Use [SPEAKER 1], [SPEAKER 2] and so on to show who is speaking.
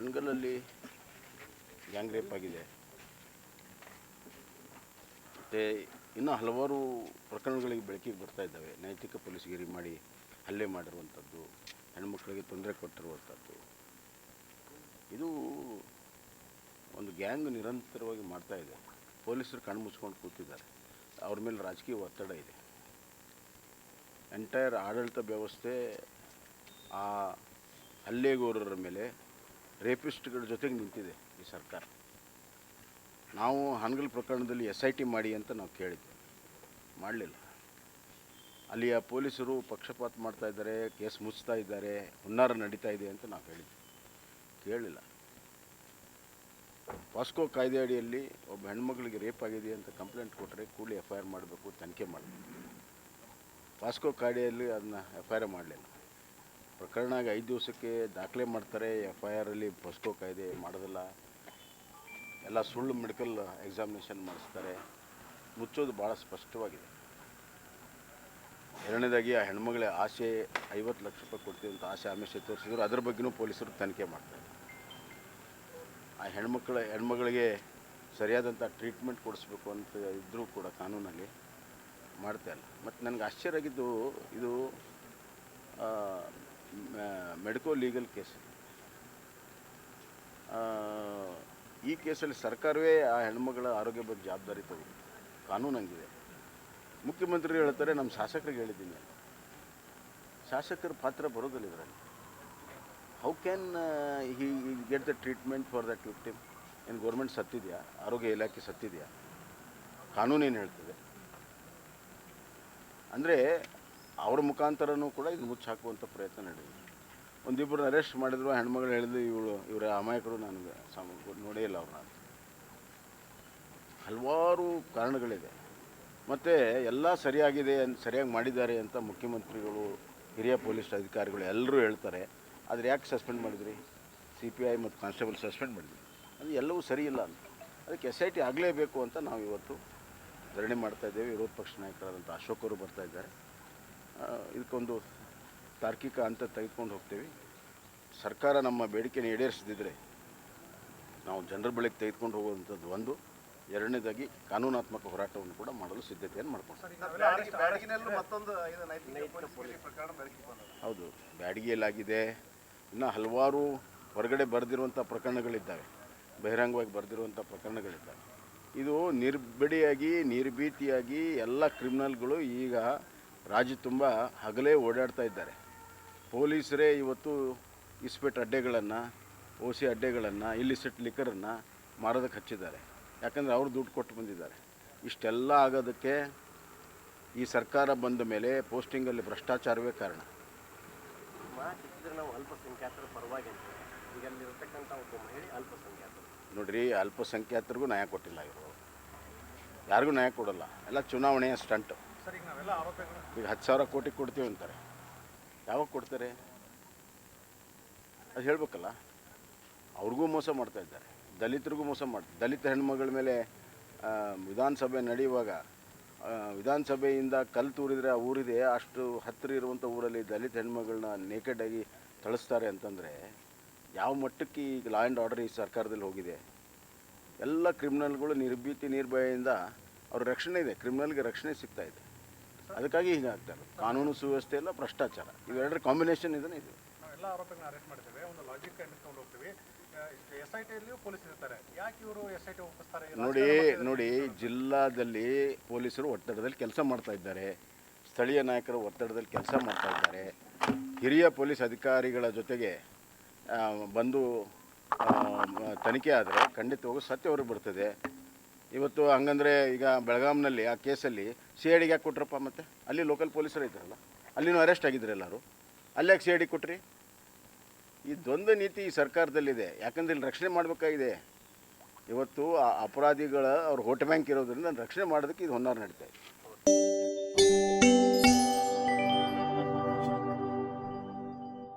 [SPEAKER 1] ಅನ್ಗಲಲ್ಲಿ gang rape ಆಗಿದೆ. ಮತ್ತು ಇನ್ನೂ ಹಲವಾರು ಪ್ರಕರಣಗಳಿಗೆ ಬೆಳಕಿಗೆ ಬರ್ತಾ ಇದ್ದಾವೆ. ನೈತಿಕ ಪೊಲೀಸ್ಗಿರಿ ಮಾಡಿ ಹಲ್ಲೆ ಮಾಡಿರುವಂಥದ್ದು, ಹೆಣ್ಮಕ್ಳಿಗೆ ತೊಂದರೆ ಕೊಟ್ಟಿರುವಂಥದ್ದು. ಇದು ಒಂದು ಗ್ಯಾಂಗ್ ನಿರಂತರವಾಗಿ ಮಾಡ್ತಾ ಇದೆ. ಪೊಲೀಸರು ಕಣ್ಣು ಮುಚ್ಕೊಂಡು ಕೂತಿದ್ದಾರೆ. ಅವ್ರ ಮೇಲೆ ರಾಜಕೀಯ ಒತ್ತಡ ಇದೆ. ಎಂಟೈರ್ ಆಡಳಿತ ವ್ಯವಸ್ಥೆ ಆ ಹಲ್ಲೆಗೋರರ ಮೇಲೆ ರೇಪಿಸ್ಟ್ಗಳ ಜೊತೆಗೆ ನಿಂತಿದೆ ಈ ಸರ್ಕಾರ. ನಾವು ಹನ್ಗಲ್ ಪ್ರಕರಣದಲ್ಲಿ ಎಸ್ ಐ ಟಿ ಮಾಡಿ ಅಂತ ನಾವು ಕೇಳಿದ್ವಿ. ಮಾಡಲಿಲ್ಲ. ಅಲ್ಲಿಯ ಪೊಲೀಸರು ಪಕ್ಷಪಾತ ಮಾಡ್ತಾ ಇದ್ದಾರೆ, ಕೇಸ್ ಮುಚ್ತಾ ಇದ್ದಾರೆ, ಹುನ್ನಾರ ನಡೀತಾ ಇದೆ ಅಂತ ನಾವು ಹೇಳಿದ್ವಿ. ಕೇಳಲಿಲ್ಲ ಪಾಸ್ಕೋ ಕಾಯ್ದೆ ಅಡಿಯಲ್ಲಿ ಒಬ್ಬ ಹೆಣ್ಮಗಳಿಗೆ ರೇಪ್ ಆಗಿದೆ ಅಂತ ಕಂಪ್ಲೇಂಟ್ ಕೊಟ್ಟರೆ ಕೂಡಲೇ ಎಫ್ ಐ ಆರ್ ಮಾಡಬೇಕು, ತನಿಖೆ ಮಾಡಬೇಕು. ಪಾಸ್ಕೋ ಕಾಯ್ದೆಯಲ್ಲಿ ಅದನ್ನ ಎಫ್ ಐ ಆರ್ ಮಾಡಲಿಲ್ಲ. ಪ್ರಕರಣ ಐದು ದಿವಸಕ್ಕೆ ದಾಖಲೆ ಮಾಡ್ತಾರೆ ಎಫ್ ಐ ಆರಲ್ಲಿ ಬಸ್ಕೋ ಕಾಯ್ದೆ ಮಾಡೋದಿಲ್ಲ. ಎಲ್ಲ ಸುಳ್ಳು ಮೆಡಿಕಲ್ ಎಕ್ಸಾಮಿನೇಷನ್ ಮಾಡಿಸ್ತಾರೆ. ಮುಚ್ಚೋದು ಭಾಳ ಸ್ಪಷ್ಟವಾಗಿದೆ. ಎರಡನೇದಾಗಿ ಆ ಹೆಣ್ಮಗಳ ಆಸೆ, ಐವತ್ತು ಲಕ್ಷ ರೂಪಾಯಿ ಕೊಡ್ತೀವಿ ಅಂತ ಆಸೆ ಆಮಿಷ ತೋರಿಸಿದ್ರು ಅದ್ರ ಬಗ್ಗೆನೂ ಪೊಲೀಸರು ತನಿಖೆ ಮಾಡ್ತಾರೆ. ಆ ಹೆಣ್ಮಕ್ಳ, ಹೆಣ್ಮಗಳಿಗೆ ಸರಿಯಾದಂಥ ಟ್ರೀಟ್ಮೆಂಟ್ ಕೊಡಿಸ್ಬೇಕು ಅಂತ ಇದ್ದರೂ ಕೂಡ ಕಾನೂನಲ್ಲಿ ಮಾಡ್ತಾ ಇಲ್ಲ. ಮತ್ತು ನನಗೆ ಆಶ್ಚರ್ಯ ಆಗಿದ್ದು, ಇದು ಮೆಡಿಕೋ ಲೀಗಲ್ ಕೇಸ್ ಈ ಕೇಸಲ್ಲಿ ಸರ್ಕಾರವೇ ಆ ಹೆಣ್ಮಗಳ ಆರೋಗ್ಯ ಬಗ್ಗೆ ಜವಾಬ್ದಾರಿ ತಗೊಂಡು ಕಾನೂನು ಹಂಗಿದೆ. ಮುಖ್ಯಮಂತ್ರಿ ಹೇಳ್ತಾರೆ ನಮ್ಮ ಶಾಸಕರಿಗೆ ಹೇಳಿದ್ದೀನಿ. ಶಾಸಕರ ಪಾತ್ರ ಬರೋದಿಲ್ಲ ಇದರಲ್ಲಿ. How can he get the treatment for that victim ಏನು ಗೌರ್ಮೆಂಟ್ ಸತ್ತಿದೆಯಾ? ಆರೋಗ್ಯ ಇಲಾಖೆ ಸತ್ತಿದೆಯಾ? ಕಾನೂನೇನು ಹೇಳ್ತದೆ? ಅಂದರೆ ಅವ್ರ ಮುಖಾಂತರನೂ ಕೂಡ ಇದು ಮುಚ್ಚಾಕುವಂಥ ಪ್ರಯತ್ನ ನಡೆದಿದೆ. ಒಂದಿಬ್ಬರು ಅರೆಸ್ಟ್ ಮಾಡಿದ್ರು, ಹೆಣ್ಮಗಳು ಹೇಳಿದ್ರು, ಇವಳು, ಇವರ ಅಮಾಯಕರು ನನಗೆ ಸಾಮ ನೋಡೇ ಇಲ್ಲ ಅವ್ರನ್ನ ಹಲವಾರು ಕಾರಣಗಳಿದೆ. ಮತ್ತು ಎಲ್ಲ ಸರಿಯಾಗಿದೆ ಸರಿಯಾಗಿ ಮಾಡಿದ್ದಾರೆ ಅಂತ ಮುಖ್ಯಮಂತ್ರಿಗಳು, ಹಿರಿಯ ಪೊಲೀಸ್ ಅಧಿಕಾರಿಗಳು ಎಲ್ಲರೂ ಹೇಳ್ತಾರೆ. ಆದರೆ ಯಾಕೆ ಸಸ್ಪೆಂಡ್ ಮಾಡಿದ್ರಿ? ಸಿ ಪಿ ಐ ಮತ್ತು ಕಾನ್ಸ್ಟೇಬಲ್ ಸಸ್ಪೆಂಡ್ ಮಾಡಿದ್ರಿ. ಅದು ಎಲ್ಲವೂ ಸರಿ ಇಲ್ಲ ಅಂತ. ಅದಕ್ಕೆ ಎಸ್ ಐ ಟಿ ಆಗಲೇಬೇಕು ಅಂತ ನಾವು ಇವತ್ತು ಧರಣಿ ಮಾಡ್ತಾ ಇದ್ದೇವೆ. ವಿರೋಧ ಪಕ್ಷ ನಾಯಕರಾದಂಥ ಅಶೋಕರು ಬರ್ತಾ ಇದ್ದಾರೆ. ಇದಕ್ಕೊಂದು ತಾರ್ಕಿಕ ಅಂತ ತೆಗೆದುಕೊಂಡು ಹೋಗ್ತೀವಿ. ಸರ್ಕಾರ ನಮ್ಮ ಬೇಡಿಕೆನ ಈಡೇರಿಸದಿದ್ದರೆ ನಾವು ಜನರ ಬಳಿಗೆ ತೆಗೆದುಕೊಂಡು ಹೋಗುವಂಥದ್ದು ಒಂದು. ಎರಡನೇದಾಗಿ ಕಾನೂನಾತ್ಮಕ ಹೋರಾಟವನ್ನು ಕೂಡ ಮಾಡಲು ಸಿದ್ಧತೆಯನ್ನು ಮಾಡ್ಕೊಂಡು ಹೌದು ಬ್ಯಾಡಗಿಯಲ್ಲಾಗಿದೆ. ಇನ್ನು ಹಲವಾರು ಹೊರಗಡೆ ಬರೆದಿರುವಂಥ ಪ್ರಕರಣಗಳಿದ್ದಾವೆ. ಬಹಿರಂಗವಾಗಿ ಬರೆದಿರುವಂಥ ಪ್ರಕರಣಗಳಿದ್ದಾವೆ. ಇದು ನಿರ್ಬಿಡಿಯಾಗಿ ನಿರ್ಭೀತಿಯಾಗಿ ಎಲ್ಲ ಕ್ರಿಮಿನಲ್ಗಳು ಈಗ ರಾಜ್ಯ ತುಂಬ ಹಗಲೇ ಓಡಾಡ್ತಾ ಇದ್ದಾರೆ. ಪೊಲೀಸರೇ ಇವತ್ತು ಇಸ್ಪೆಟ್ ಅಡ್ಡೆಗಳನ್ನು ಓ ಸಿ ಅಡ್ಡೆಗಳನ್ನು ಇಲ್ಲಿಸಿಟ್ ಲಿಕ್ಕರನ್ನು ಮಾರೋದಕ್ಕೆ ಹಚ್ಚಿದ್ದಾರೆ. ಯಾಕಂದರೆ ಅವರು ದುಡ್ಡು ಕೊಟ್ಟು ಬಂದಿದ್ದಾರೆ. ಇಷ್ಟೆಲ್ಲ ಆಗೋದಕ್ಕೆ ಈ ಸರ್ಕಾರ ಬಂದ ಮೇಲೆ ಪೋಸ್ಟಿಂಗಲ್ಲಿ ಭ್ರಷ್ಟಾಚಾರವೇ ಕಾರಣ.
[SPEAKER 2] ಪರವಾಗಿ ಒಬ್ಬ ಮಹಿಳೆ ಅಲ್ಪಸಂಖ್ಯಾತರು
[SPEAKER 1] ನೋಡ್ರಿ ಅಲ್ಪಸಂಖ್ಯಾತರಿಗೂ ನ್ಯಾಯ ಕೊಟ್ಟಿಲ್ಲ ಇವರು. ಯಾರಿಗೂ ನ್ಯಾಯ ಕೊಡಲ್ಲ. ಎಲ್ಲ ಚುನಾವಣೆಯ ಸ್ಟಂಟ್.
[SPEAKER 3] ಈಗ
[SPEAKER 1] ಹತ್ತು ಸಾವಿರ ಕೋಟಿ ಕೊಡ್ತೀವಿ ಅಂತಾರೆ. ಯಾವಾಗ ಕೊಡ್ತಾರೆ? ಅದು ಹೇಳ್ಬೇಕಲ್ಲ. ಅವ್ರಿಗೂ ಮೋಸ ಮಾಡ್ತಾ ಇದ್ದಾರೆ. ದಲಿತರಿಗೂ ಮೋಸ ಮಾಡ್ತಾರೆ ದಲಿತ ಹೆಣ್ಮಗಳ ಮೇಲೆ ವಿಧಾನಸಭೆ ನಡೆಯುವಾಗ ವಿಧಾನಸಭೆಯಿಂದ ಕಲ್ಲು ತೂರಿದ್ರೆ ಆ ಊರಿದೆ, ಅಷ್ಟು ಹತ್ತಿರ ಇರುವಂಥ ಊರಲ್ಲಿ ದಲಿತ ಹೆಣ್ಮಗಳನ್ನ ನೇಕೆಡಾಗಿ ತಳಿಸ್ತಾರೆ ಅಂತಂದರೆ, ಯಾವ ಮಟ್ಟಕ್ಕೆ ಈಗ ಲಾ ಆ್ಯಂಡ್ ಆರ್ಡರ್ ಈ ಸರ್ಕಾರದಲ್ಲಿ ಹೋಗಿದೆ? ಎಲ್ಲ ಕ್ರಿಮಿನಲ್ಗಳು ನಿರ್ಭೀತಿ ನಿರ್ಭಯದಿಂದ ಅವ್ರ ರಕ್ಷಣೆ ಇದೆ. ಕ್ರಿಮಿನಲ್ಗೆ ರಕ್ಷಣೆ ಸಿಗ್ತಾ ಇದೆ. ಅದಕ್ಕಾಗಿ ಹೀಗಾಗ್ತಾರೆ ಕಾನೂನು ಸುವ್ಯವಸ್ಥೆ ಇಲ್ಲ ಭ್ರಷ್ಟಾಚಾರ. ಇವೆರಡರ ಕಾಂಬಿನೇಷನ್ ಇದನ್ನು ಇದು.
[SPEAKER 3] ಎಲ್ಲ ಆರೋಪಿಗಳನ್ನ ಅರೆಸ್ಟ್ ಮಾಡ್ತೇವೆ ಒಂದು ಲಾಜಿಕ್ ಹೋಗ್ತೀವಿ. ಎಸ್ ಐ ಟಿಯಲ್ಲಿಯೂ ಪೊಲೀಸ್ ಇರ್ತಾರೆ. ಯಾಕೆ ಇವರು ಎಸ್ ಐ ಟಿ ಒಪ್ಪಿಸ್ತಾರೆ?
[SPEAKER 1] ನೋಡಿ ನೋಡಿ ಜಿಲ್ಲಾದಲ್ಲಿ ಪೊಲೀಸರು ಒತ್ತಡದಲ್ಲಿ ಕೆಲಸ ಮಾಡ್ತಾ ಇದ್ದಾರೆ. ಸ್ಥಳೀಯ ನಾಯಕರು ಒತ್ತಡದಲ್ಲಿ ಕೆಲಸ ಮಾಡ್ತಾ ಇದ್ದಾರೆ. ಹಿರಿಯ ಪೊಲೀಸ್ ಅಧಿಕಾರಿಗಳ ಜೊತೆಗೆ ಬಂದು ತನಿಖೆ ಆದರೆ ಖಂಡಿತವಾಗೂ ಸತ್ಯ ಹೊರಗೆ ಬರ್ತದೆ. ಇವತ್ತು ಹಂಗಂದ್ರೆ ಈಗ ಬೆಳಗಾಂನಲ್ಲಿ ಆ ಕೇಸಲ್ಲಿ ಸಿ ಐ ಡಿಗೆ ಕೊಟ್ರಪ್ಪ ಮತ್ತೆ? ಅಲ್ಲಿ ಲೋಕಲ್ ಪೊಲೀಸರು ಇದ್ರಲ್ಲ ಅಲ್ಲಿನೂ ಅರೆಸ್ಟ್ ಆಗಿದ್ರು ಎಲ್ಲರೂ. ಅಲ್ಲೇ ಸಿ ಐ ಡಿ ಕೊಟ್ರಿ? ಈ ದ್ವಂದ್ವ ನೀತಿ ಈ ಸರ್ಕಾರದಲ್ಲಿದೆ. ಯಾಕಂದ್ರೆ ಇಲ್ಲಿ ರಕ್ಷಣೆ ಮಾಡಬೇಕಾಗಿದೆ. ಇವತ್ತು ಆ ಅಪರಾಧಿಗಳ ಅವ್ರ ಹೋಟ್ ಬ್ಯಾಂಕ್ ಇರೋದ್ರಿಂದ ರಕ್ಷಣೆ ಮಾಡೋದಕ್ಕೆ ಇದು ಹೊನ್ನಾರ ನಡೀತಾ ಇದೆ.